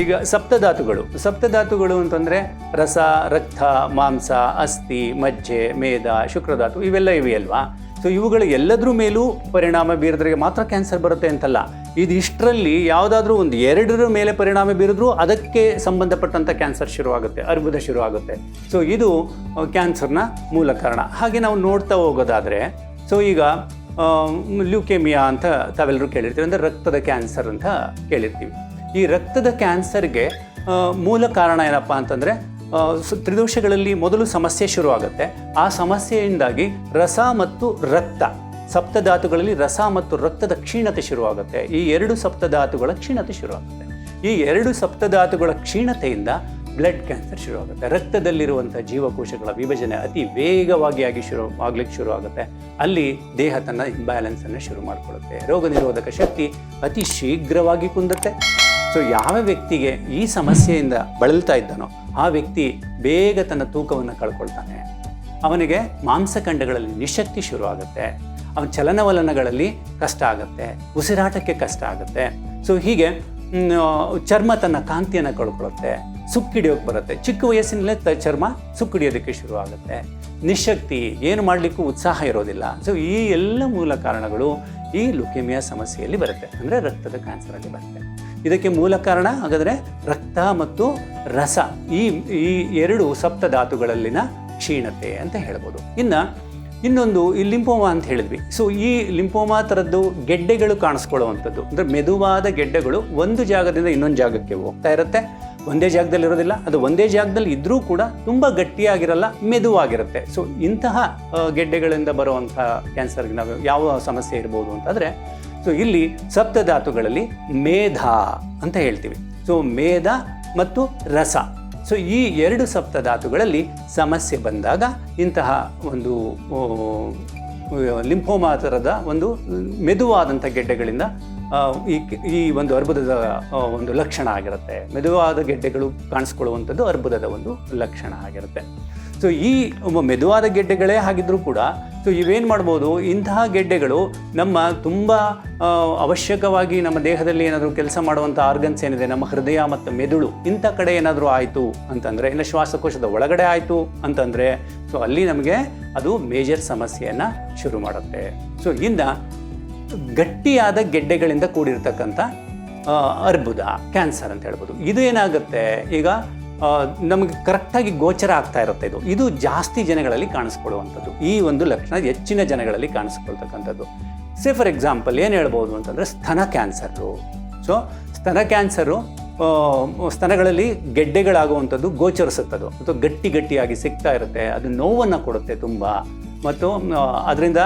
ಈಗ ಸಪ್ತಧಾತುಗಳು. ಸಪ್ತಧಾತುಗಳು ಅಂತಂದರೆ ರಸ, ರಕ್ತ, ಮಾಂಸ, ಅಸ್ಥಿ, ಮಜ್ಜೆ ಮೇಧ ಶುಕ್ರಧಾತು ಇವೆಲ್ಲ ಇವೆಯಲ್ವಾ ಸೊ ಇವುಗಳು ಎಲ್ಲದ್ರ ಮೇಲೂ ಪರಿಣಾಮ ಬೀರಿದ್ರೆ ಮಾತ್ರ ಕ್ಯಾನ್ಸರ್ ಬರುತ್ತೆ ಅಂತಲ್ಲ. ಇದು ಇಷ್ಟರಲ್ಲಿ ಯಾವುದಾದ್ರೂ ಒಂದು ಎರಡರ ಮೇಲೆ ಪರಿಣಾಮ ಬೀರಿದ್ರೂ ಅದಕ್ಕೆ ಸಂಬಂಧಪಟ್ಟಂಥ ಕ್ಯಾನ್ಸರ್ ಶುರುವಾಗುತ್ತೆ, ಅರ್ಬುದ ಶುರುವಾಗುತ್ತೆ. ಸೊ ಇದು ಕ್ಯಾನ್ಸರ್ನ ಮೂಲ ಕಾರಣ. ಹಾಗೆ ನಾವು ನೋಡ್ತಾ ಹೋಗೋದಾದರೆ ಸೊ ಈಗ ಲ್ಯೂಕೇಮಿಯಾ ಅಂತ ತಾವೆಲ್ಲರೂ ಕೇಳಿರ್ತೀವಿ, ಅಂದರೆ ರಕ್ತದ ಕ್ಯಾನ್ಸರ್ ಅಂತ ಕೇಳಿರ್ತೀವಿ. ಈ ರಕ್ತದ ಕ್ಯಾನ್ಸರ್ಗೆ ಮೂಲ ಕಾರಣ ಏನಪ್ಪ ಅಂತಂದರೆ ತ್ರಿದೋಷಗಳಲ್ಲಿ ಮೊದಲು ಸಮಸ್ಯೆ ಶುರುವಾಗುತ್ತೆ. ಆ ಸಮಸ್ಯೆಯಿಂದಾಗಿ ರಸ ಮತ್ತು ರಕ್ತ, ಸಪ್ತಧಾತುಗಳಲ್ಲಿ ರಸ ಮತ್ತು ರಕ್ತದ ಕ್ಷೀಣತೆ ಶುರುವಾಗುತ್ತೆ. ಈ ಎರಡು ಸಪ್ತಧಾತುಗಳ ಕ್ಷೀಣತೆ ಶುರುವಾಗುತ್ತೆ. ಈ ಎರಡು ಸಪ್ತಧಾತುಗಳ ಕ್ಷೀಣತೆಯಿಂದ ಬ್ಲಡ್ ಕ್ಯಾನ್ಸರ್ ಶುರುವಾಗುತ್ತೆ. ರಕ್ತದಲ್ಲಿರುವಂಥ ಜೀವಕೋಶಗಳ ವಿಭಜನೆ ಅತಿ ವೇಗವಾಗಿ ಆಗಿ ಶುರು, ಆಗ್ಲಿಕ್ಕೆ ಶುರುವಾಗುತ್ತೆ. ಅಲ್ಲಿ ದೇಹ ತನ್ನ ಇಂಬ್ಯಾಲೆನ್ಸನ್ನು ಶುರು ಮಾಡಿಕೊಳ್ಳುತ್ತೆ. ರೋಗ ನಿರೋಧಕ ಶಕ್ತಿ ಅತಿ ಶೀಘ್ರವಾಗಿ ಕುಂದುತ್ತೆ. ಸೊ ಯಾವ ವ್ಯಕ್ತಿಗೆ ಈ ಸಮಸ್ಯೆಯಿಂದ ಬಳಲ್ತಾ ಇದ್ದಾನೋ, ಆ ವ್ಯಕ್ತಿ ಬೇಗ ತನ್ನ ತೂಕವನ್ನು ಕಳ್ಕೊಳ್ತಾನೆ. ಅವನಿಗೆ ಮಾಂಸಖಂಡಗಳಲ್ಲಿ ನಿಶಕ್ತಿ ಶುರುವಾಗುತ್ತೆ. ಅವನ ಚಲನವಲನಗಳಲ್ಲಿ ಕಷ್ಟ ಆಗುತ್ತೆ. ಉಸಿರಾಟಕ್ಕೆ ಕಷ್ಟ ಆಗುತ್ತೆ. ಸೊ ಹೀಗೆ ಚರ್ಮ ತನ್ನ ಕಾಂತಿಯನ್ನು ಕಳ್ಕೊಳ್ಳುತ್ತೆ ಸುಕ್ಕಿಡಿಯೋಕೆ ಬರುತ್ತೆ. ಚಿಕ್ಕ ವಯಸ್ಸಿನಲ್ಲೇ ತ, ಚರ್ಮ ಸುಕ್ಕಿಡಿಯೋದಕ್ಕೆ ಶುರು ಆಗುತ್ತೆ ನಿಶಕ್ತಿ, ಏನು ಮಾಡಲಿಕ್ಕೂ ಉತ್ಸಾಹ ಇರೋದಿಲ್ಲ. ಸೊ ಈ ಎಲ್ಲ ಮೂಲ ಕಾರಣಗಳು ಈ ಲುಕೇಮಿಯಾ ಸಮಸ್ಯೆಯಲ್ಲಿ ಬರುತ್ತೆ. ಅಂದರೆ ರಕ್ತದ ಕ್ಯಾನ್ಸರಲ್ಲಿ ಬರುತ್ತೆ. ಇದಕ್ಕೆ ಮೂಲ ಕಾರಣ ಹಾಗಾದರೆ ರಕ್ತ ಮತ್ತು ರಸ. ಈ ಈ ಎರಡು ಸಪ್ತ ಧಾತುಗಳಲ್ಲಿನ ಕ್ಷೀಣತೆ ಅಂತ ಹೇಳ್ಬೋದು. ಇನ್ನು ಇನ್ನೊಂದು ಈ ಲಿಂಪೋಮಾ ಅಂತ ಹೇಳಿದ್ವಿ. ಸೊ ಈ ಲಿಂಪೋಮಾ ಥರದ್ದು ಗೆಡ್ಡೆಗಳು ಕಾಣಿಸ್ಕೊಳ್ಳುವಂಥದ್ದು. ಅಂದರೆ ಮೆದುವಾದ ಗೆಡ್ಡೆಗಳು ಒಂದು ಜಾಗದಿಂದ ಇನ್ನೊಂದು ಜಾಗಕ್ಕೆ ಹೋಗ್ತಾ ಇರುತ್ತೆ. ಒಂದೇ ಜಾಗದಲ್ಲಿ ಇರೋದಿಲ್ಲ. ಅದು ಒಂದೇ ಜಾಗದಲ್ಲಿ ಇದ್ದರೂ ಕೂಡ ತುಂಬ ಗಟ್ಟಿಯಾಗಿರಲ್ಲ, ಮೆದುವಾಗಿರುತ್ತೆ. ಸೊ ಇಂತಹ ಗೆಡ್ಡೆಗಳಿಂದ ಬರುವಂಥ ಕ್ಯಾನ್ಸರ್ಗೆ ನಾವು ಯಾವ ಸಮಸ್ಯೆ ಇರ್ಬೋದು ಅಂತಂದರೆ ಸೊ ಇಲ್ಲಿ ಸಪ್ತಧಾತುಗಳಲ್ಲಿ ಮೇಧ ಅಂತ ಹೇಳ್ತೀವಿ. ಸೊ ಮೇಧ ಮತ್ತು ರಸ. ಸೊ ಈ ಎರಡು ಸಪ್ತಧಾತುಗಳಲ್ಲಿ ಸಮಸ್ಯೆ ಬಂದಾಗ ಇಂತಹ ಒಂದು ಲಿಂಫೋಮಾತರದ ಒಂದು ಮೆದುವಾದಂಥ ಗೆಡ್ಡೆಗಳಿಂದ ಈ ಈ ಒಂದು ಅರ್ಬುದದ ಒಂದು ಲಕ್ಷಣ ಆಗಿರುತ್ತೆ. ಮೆದುವಾದ ಗೆಡ್ಡೆಗಳು ಕಾಣಿಸ್ಕೊಳ್ಳುವಂಥದ್ದು ಅರ್ಬುದದ ಒಂದು ಲಕ್ಷಣ ಆಗಿರುತ್ತೆ. ಸೊ ಈ ಮೆದುವಾದ ಗೆಡ್ಡೆಗಳೇ ಆಗಿದ್ರೂ ಕೂಡ ಸೊ ಇವೇನು ಮಾಡ್ಬೋದು? ಇಂತಹ ಗೆಡ್ಡೆಗಳು ನಮ್ಮ ತುಂಬ ಅವಶ್ಯಕವಾಗಿ ನಮ್ಮ ದೇಹದಲ್ಲಿ ಏನಾದರೂ ಕೆಲಸ ಮಾಡುವಂಥ ಆರ್ಗನ್ಸ್ ಏನಿದೆ, ನಮ್ಮ ಹೃದಯ ಮತ್ತು ಮೆದುಳು, ಇಂಥ ಕಡೆ ಏನಾದರೂ ಆಯಿತು ಅಂತಂದರೆ ಇನ್ನು ಶ್ವಾಸಕೋಶದ ಒಳಗಡೆ ಆಯಿತು ಅಂತಂದರೆ ಸೊ ಅಲ್ಲಿ ನಮಗೆ ಅದು ಮೇಜರ್ ಸಮಸ್ಯೆಯನ್ನು ಶುರು ಮಾಡುತ್ತೆ. ಸೊ ಇನ್ನು ಗಟ್ಟಿಯಾದ ಗೆಡ್ಡೆಗಳಿಂದ ಕೂಡಿರ್ತಕ್ಕಂಥ ಅರ್ಬುದ ಕ್ಯಾನ್ಸರ್ ಅಂತ ಹೇಳ್ಬೋದು. ಇದು ಏನಾಗುತ್ತೆ? ಈಗ ನಮಗೆ ಕರೆಕ್ಟಾಗಿ ಗೋಚರ ಆಗ್ತಾ ಇರುತ್ತೆ ಇದು. ಇದು ಜಾಸ್ತಿ ಜನಗಳಲ್ಲಿ ಕಾಣಿಸ್ಕೊಳ್ಳುವಂಥದ್ದು ಈ ಒಂದು ಲಕ್ಷಣ ಹೆಚ್ಚಿನ ಜನಗಳಲ್ಲಿ ಕಾಣಿಸ್ಕೊಳ್ತಕ್ಕಂಥದ್ದು. ಸೇ, ಫಾರ್ ಎಕ್ಸಾಂಪಲ್ ಏನು ಹೇಳ್ಬೋದು ಅಂತಂದರೆ ಸ್ತನ ಕ್ಯಾನ್ಸರು. ಸೊ, ಸ್ತನ ಕ್ಯಾನ್ಸರು ಸ್ತನಗಳಲ್ಲಿ ಗೆಡ್ಡೆಗಳಾಗುವಂಥದ್ದು ಗೋಚರಿಸುತ್ತದು. ಅಥವಾ ಗಟ್ಟಿ ಗಟ್ಟಿಯಾಗಿ ಸಿಗ್ತಾ ಇರುತ್ತೆ. ಅದು ನೋವನ್ನು ಕೊಡುತ್ತೆ ತುಂಬ. ಮತ್ತು ಅದರಿಂದ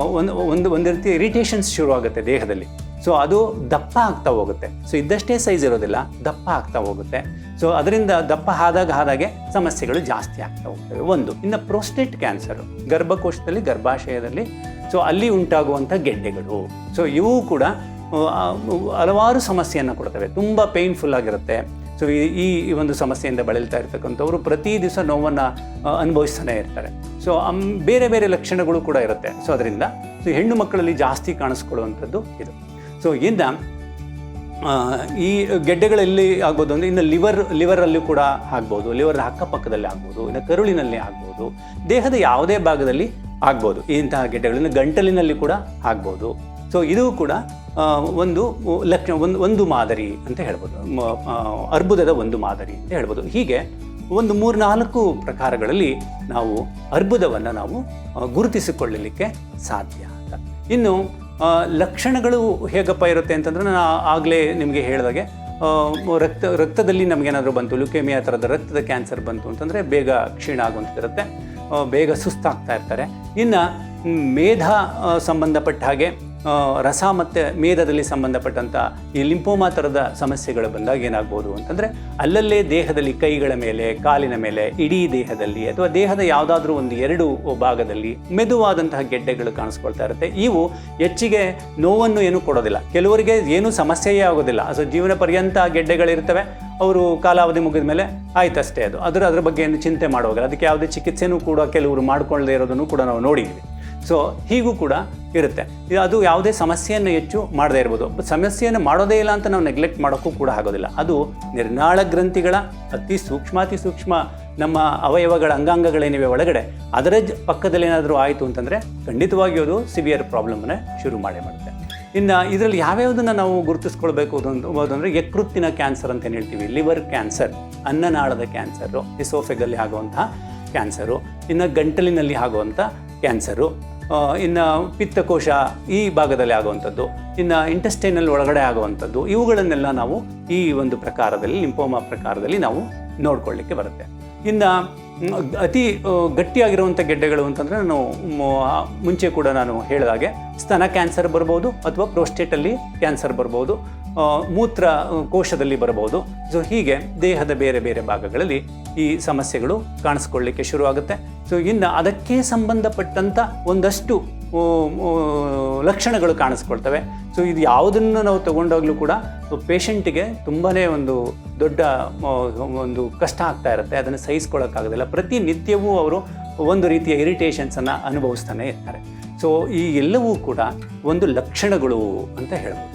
ಒಂದು ಒಂದು ಒಂದು ರೀತಿ ಇರಿಟೇಷನ್ಸ್ ಶುರುವಾಗುತ್ತೆ ದೇಹದಲ್ಲಿ. ಸೊ ಅದು ದಪ್ಪ ಆಗ್ತಾ ಹೋಗುತ್ತೆ. ಸೊ ಇದ್ದಷ್ಟೇ ಸೈಜ್ ಇರೋದಿಲ್ಲ, ದಪ್ಪ ಆಗ್ತಾ ಹೋಗುತ್ತೆ. ಸೊ ಅದರಿಂದ ದಪ್ಪ ಆದಾಗ ಆದಾಗೆ ಸಮಸ್ಯೆಗಳು ಜಾಸ್ತಿ ಆಗ್ತಾ ಹೋಗ್ತವೆ. ಒಂದು, ಇನ್ನು ಪ್ರೋಸ್ಟೇಟ್ ಕ್ಯಾನ್ಸರು ಗರ್ಭಕೋಶದಲ್ಲಿ, ಗರ್ಭಾಶಯದಲ್ಲಿ ಸೊ ಅಲ್ಲಿ ಉಂಟಾಗುವಂಥ ಗೆಡ್ಡೆಗಳು. ಸೊ ಇವು ಕೂಡ ಹಲವಾರು ಸಮಸ್ಯೆಯನ್ನು ಕೊಡ್ತವೆ. ತುಂಬ ಪೇಯ್ನ್ಫುಲ್ ಆಗಿರುತ್ತೆ. ಸೊ ಈ ಈ ಒಂದು ಸಮಸ್ಯೆಯಿಂದ ಬಳಲ್ತಾ ಇರ್ತಕ್ಕಂಥವ್ರು ಪ್ರತಿ ದಿವಸ ನೋವನ್ನು ಅನುಭವಿಸ್ತಾನೆ ಇರ್ತಾರೆ. ಸೊ ಬೇರೆ ಬೇರೆ ಲಕ್ಷಣಗಳು ಕೂಡ ಇರುತ್ತೆ. ಸೊ ಅದರಿಂದ ಸೊ ಹೆಣ್ಣು ಮಕ್ಕಳಲ್ಲಿ ಜಾಸ್ತಿ ಕಾಣಿಸ್ಕೊಳ್ಳುವಂಥದ್ದು ಇದು. ಸೊ ಇನ್ನು ಈ ಗೆಡ್ಡೆಗಳಲ್ಲಿ ಆಗ್ಬೋದು ಅಂದರೆ ಇನ್ನು ಲಿವರ್ ಲಿವರಲ್ಲೂ ಕೂಡ ಆಗ್ಬೋದು ಲಿವರ್ ಅಕ್ಕಪಕ್ಕದಲ್ಲಿ ಆಗ್ಬೋದು, ಇನ್ನು ಕರುಳಿನಲ್ಲಿ ಆಗ್ಬೋದು, ದೇಹದ ಯಾವುದೇ ಭಾಗದಲ್ಲಿ ಆಗ್ಬೋದು, ಇಂತಹ ಗೆಡ್ಡೆಗಳನ್ನು ಗಂಟಲಿನಲ್ಲಿ ಕೂಡ ಆಗ್ಬೋದು. ಸೊ ಇದು ಕೂಡ ಒಂದು ಲಕ್ಷಣ, ಒಂದು ಒಂದು ಮಾದರಿ ಅಂತ ಹೇಳ್ಬೋದು. ಅರ್ಬುದದ ಒಂದು ಮಾದರಿ ಅಂತ ಹೇಳ್ಬೋದು. ಹೀಗೆ ಒಂದು ಮೂರ್ನಾಲ್ಕು ಪ್ರಕಾರಗಳಲ್ಲಿ ನಾವು ಅರ್ಬುದವನ್ನು ನಾವು ಗುರುತಿಸಿಕೊಳ್ಳಲಿಕ್ಕೆ ಸಾಧ್ಯ ಅಂತ. ಇನ್ನು ಲಕ್ಷಣಗಳು ಹೇಗಪ್ಪ ಇರುತ್ತೆ ಅಂತಂದ್ರೆ ನಾನು ಆಗಲೇ ನಿಮಗೆ ಹೇಳಿದಾಗೆ ರಕ್ತ, ರಕ್ತದಲ್ಲಿ ನಮಗೇನಾದರೂ ಬಂತು, ಲುಕೇಮಿಯಾ ಥರದ ರಕ್ತದ ಕ್ಯಾನ್ಸರ್ ಬಂತು ಅಂತಂದರೆ ಬೇಗ ಕ್ಷೀಣ ಆಗುವಂಥದ್ದಿರುತ್ತೆ ಬೇಗ ಸುಸ್ತಾಗ್ತಾ ಇರ್ತಾರೆ. ಇನ್ನು ಮೇಧ ಸಂಬಂಧಪಟ್ಟ ಹಾಗೆ ರಸ ಮತ್ತು ಮೇಧದಲ್ಲಿ ಸಂಬಂಧಪಟ್ಟಂಥ ಈ ಲಿಂಪೋಮಾ ಥರದ ಸಮಸ್ಯೆಗಳು ಬಂದಾಗ ಏನಾಗ್ಬೋದು ಅಂತಂದರೆ ಅಲ್ಲಲ್ಲೇ ದೇಹದಲ್ಲಿ ಕೈಗಳ ಮೇಲೆ, ಕಾಲಿನ ಮೇಲೆ, ಇಡೀ ದೇಹದಲ್ಲಿ ಅಥವಾ ದೇಹದ ಯಾವುದಾದ್ರೂ ಒಂದು ಎರಡು ಭಾಗದಲ್ಲಿ ಮೆದುವಾದಂತಹ ಗೆಡ್ಡೆಗಳು ಕಾಣಿಸ್ಕೊಳ್ತಾ ಇರುತ್ತೆ. ಇವು ಹೆಚ್ಚಿಗೆ ನೋವನ್ನು ಏನೂ ಕೊಡೋದಿಲ್ಲ. ಕೆಲವರಿಗೆ ಏನೂ ಸಮಸ್ಯೆಯೇ ಆಗೋದಿಲ್ಲ. ಅದು ಜೀವನ ಪರ್ಯಂತ ಗೆಡ್ಡೆಗಳಿರ್ತವೆ. ಅವರು ಕಾಲಾವಧಿ ಮುಗಿದ ಮೇಲೆ ಆಯ್ತಷ್ಟೇ ಅದು. ಅದರ, ಅದ್ರ ಬಗ್ಗೆ ಏನು ಚಿಂತೆ ಮಾಡುವಾಗ ಅದಕ್ಕೆ ಯಾವುದೇ ಚಿಕಿತ್ಸೆನೂ ಕೂಡ ಕೆಲವರು ಮಾಡ್ಕೊಳ್ಳದೇ ಇರೋದನ್ನು ಕೂಡ ನಾವು ನೋಡಿದ್ವಿ ಸೊ ಹೀಗೂ ಕೂಡ ಇರುತ್ತೆ. ಅದು ಯಾವುದೇ ಸಮಸ್ಯೆಯನ್ನು ಹೆಚ್ಚು ಮಾಡದೇ ಇರ್ಬೋದು. ಸಮಸ್ಯೆಯನ್ನು ಮಾಡೋದೇ ಇಲ್ಲ ಅಂತ ನಾವು ನೆಗ್ಲೆಕ್ಟ್ ಮಾಡೋಕ್ಕೂ ಕೂಡ ಆಗೋದಿಲ್ಲ. ಅದು ನಿರ್ನಾಳ ಗ್ರಂಥಿಗಳ ಅತಿ ಸೂಕ್ಷ್ಮಾತಿ ಸೂಕ್ಷ್ಮ ನಮ್ಮ ಅವಯವಗಳ ಅಂಗಾಂಗಗಳೇನಿವೆ ಒಳಗಡೆ, ಅದರ ಪಕ್ಕದಲ್ಲಿ ಏನಾದರೂ ಆಯಿತು ಅಂತಂದರೆ ಖಂಡಿತವಾಗಿಯೂ ಅದು ಸಿವಿಯರ್ ಪ್ರಾಬ್ಲಮ್ನೇ ಶುರು ಮಾಡೇ ಮಾಡುತ್ತೆ. ಇನ್ನು ಇದರಲ್ಲಿ ಯಾವ್ಯಾವುದನ್ನು ನಾವು ಗುರುತಿಸ್ಕೊಳ್ಬೇಕು ಅಂದರೆ ಯಕೃತ್ತಿನ ಕ್ಯಾನ್ಸರ್ ಅಂತ ಹೇಳ್ತೀವಿ? ಲಿವರ್ ಕ್ಯಾನ್ಸರ್ ಅನ್ನನಾಳದ ಕ್ಯಾನ್ಸರು ಇಸೋಫೆಗಲ್ಲಿ ಆಗುವಂತಹ ಕ್ಯಾನ್ಸರು ಇನ್ನು ಗಂಟಲಿನಲ್ಲಿ ಆಗುವಂಥ ಕ್ಯಾನ್ಸರು ಇನ್ನು ಪಿತ್ತಕೋಶ ಈ ಭಾಗದಲ್ಲಿ ಆಗುವಂಥದ್ದು, ಇನ್ನು ಇಂಟೆಸ್ಟೈನಲ್ಲಿ ಒಳಗಡೆ ಆಗುವಂಥದ್ದು, ಇವುಗಳನ್ನೆಲ್ಲ ನಾವು ಈ ಒಂದು ಪ್ರಕಾರದಲ್ಲಿ ಲಿಂಪೋಮಾ ಪ್ರಕಾರದಲ್ಲಿ ನಾವು ನೋಡ್ಕೊಳ್ಳಿಕ್ಕೆ ಬರುತ್ತೆ. ಇನ್ನು ಅತಿ ಗಟ್ಟಿಯಾಗಿರುವಂಥ ಗೆಡ್ಡೆಗಳು ಅಂತಂದರೆ ನಾನು ಮುಂಚೆ ಕೂಡ ನಾನು ಹೇಳಿದ ಹಾಗೆ, ಸ್ತನ ಕ್ಯಾನ್ಸರ್ ಬರ್ಬೋದು ಅಥವಾ ಪ್ರೋಸ್ಟೇಟಲ್ಲಿ ಕ್ಯಾನ್ಸರ್ ಬರ್ಬೋದು ಮೂತ್ರ ಕೋಶದಲ್ಲಿ ಬರಬಹುದು ಸೊ ಹೀಗೆ ದೇಹದ ಬೇರೆ ಬೇರೆ ಭಾಗಗಳಲ್ಲಿ ಈ ಸಮಸ್ಯೆಗಳು ಕಾಣಿಸ್ಕೊಳ್ಳಿಕ್ಕೆ ಶುರುವಾಗುತ್ತೆ. ಸೊ ಇನ್ನು ಅದಕ್ಕೆ ಸಂಬಂಧಪಟ್ಟಂಥ ಒಂದಷ್ಟು ಲಕ್ಷಣಗಳು ಕಾಣಿಸ್ಕೊಳ್ತವೆ. ಸೊ ಇದು ಯಾವುದನ್ನು ನಾವು ತಗೊಂಡಾಗಲೂ ಕೂಡ ಪೇಷಂಟಿಗೆ ತುಂಬಾ ಒಂದು ದೊಡ್ಡ ಒಂದು ಕಷ್ಟ ಆಗ್ತಾ ಇರುತ್ತೆ. ಅದನ್ನು ಸಹಿಸ್ಕೊಳ್ಳೋಕ್ಕಾಗೋದಿಲ್ಲ ಪ್ರತಿನಿತ್ಯವೂ ಅವರು ಒಂದು ರೀತಿಯ ಇರಿಟೇಷನ್ಸನ್ನು ಅನುಭವಿಸ್ತಾನೆ ಇರ್ತಾರೆ. ಸೊ ಈ ಎಲ್ಲವೂ ಕೂಡ ಒಂದು ಲಕ್ಷಣಗಳು ಅಂತ ಹೇಳ್ಬೋದು.